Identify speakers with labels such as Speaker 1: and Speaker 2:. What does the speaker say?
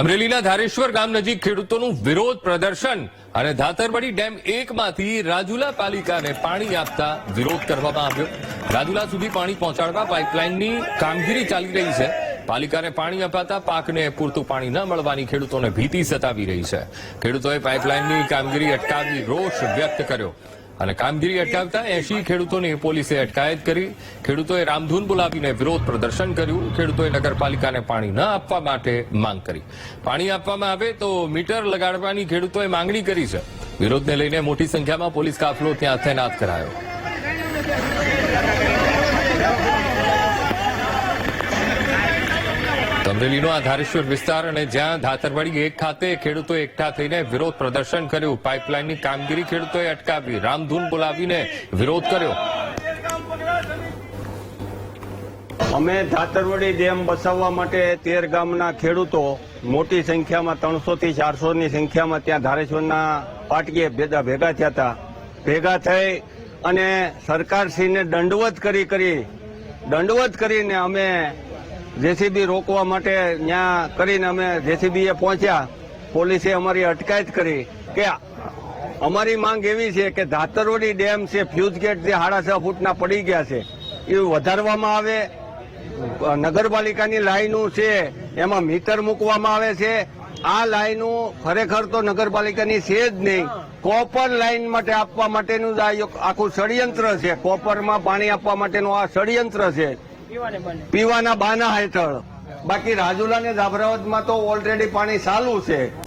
Speaker 1: અમરેલીના ધારેશ્વર ગામ નજીક ખેડૂતોનું વિરોધ પ્રદર્શન અને ધાતરવડી ડેમ એકમાંથી રાજુલા પાલિકાને પાણી આપતા વિરોધ કરવામાં આવ્યો. રાજુલા સુધી પાણી પહોંચાડવા પાઇપલાઇનની કામગીરી ચાલી રહી છે. પાલિકાને પાણી અપાતા પાકને પૂરતું પાણી ન મળવાની ખેડૂતોને ભીતિ સતાવી રહી છે. ખેડૂતોએ પાઇપલાઇનની કામગીરી અટકાવી રોષ વ્યક્ત કર્યો. અને કામગીરી અટકાવતા એસી ખેડૂતોની પોલીસે અટકાયત કરી. ખેડૂતોએ રામધૂન બોલાવીને વિરોધ પ્રદર્શન કર્યું. ખેડૂતોએ નગરપાલિકાને પાણી ન આપવા માટે માંગ કરી. પાણી આપવામાં આવે તો મીટર લગાડવાની ખેડૂતોએ માંગણી કરી છે. વિરોધને લઈને મોટી સંખ્યામાં પોલીસ કાફલો ત્યાં તૈનાત કરાયો. અમરેલીનો આ ધારેશ્વર વિસ્તાર અને જ્યાં ધાતરવાડી એક ખાતે ખેડૂતો એકઠા થઈને વિરોધ પ્રદર્શન કર્યું. પાઇપલાઇનની કામગીરી ખેડૂતોએ અટકાવી. રામધૂન બોલાવીને વિરોધ કર્યો.
Speaker 2: અમે ધાતરવડી ડેમ બસાવવા માટે તેર ગામના ખેડૂતો મોટી સંખ્યામાં ત્રણસો થી ચારસો ની સંખ્યામાં ત્યાં ધારેશ્વરના પાટકીએ ભેગા ભેગા થયા હતા. ભેગા થઈ અને સરકારશ્રીને દંડવત કરી કરી. દંડવત કરીને અમે જેસીબી રોકવા માટે ત્યાં કરીને અમે જેસીબી એ પહોંચ્યા. પોલીસે અમારી અટકાયત કરી કે અમારી માંગ એવી છે કે ધાતરવડી ડેમ છે, ફ્યુઝ ગેટ જે સાડા ફૂટના પડી ગયા છે, એ વધારવામાં આવે. નગરપાલિકાની લાઈનો છે, એમાં મીટર મૂકવામાં આવે છે. આ લાઈનો ખરેખર તો નગરપાલિકાની છે જ નહીં. કોપર લાઈન માટે આપવા માટેનું જ આખું ષડયંત્ર છે. કોપરમાં પાણી આપવા માટેનું આ ષડયંત્ર છે. પીવાના બાના. હેઠળ. બાકી રાજુલા ને જાફરાબાદમાં તો ઓલરેડી પાણી ચાલુ છે.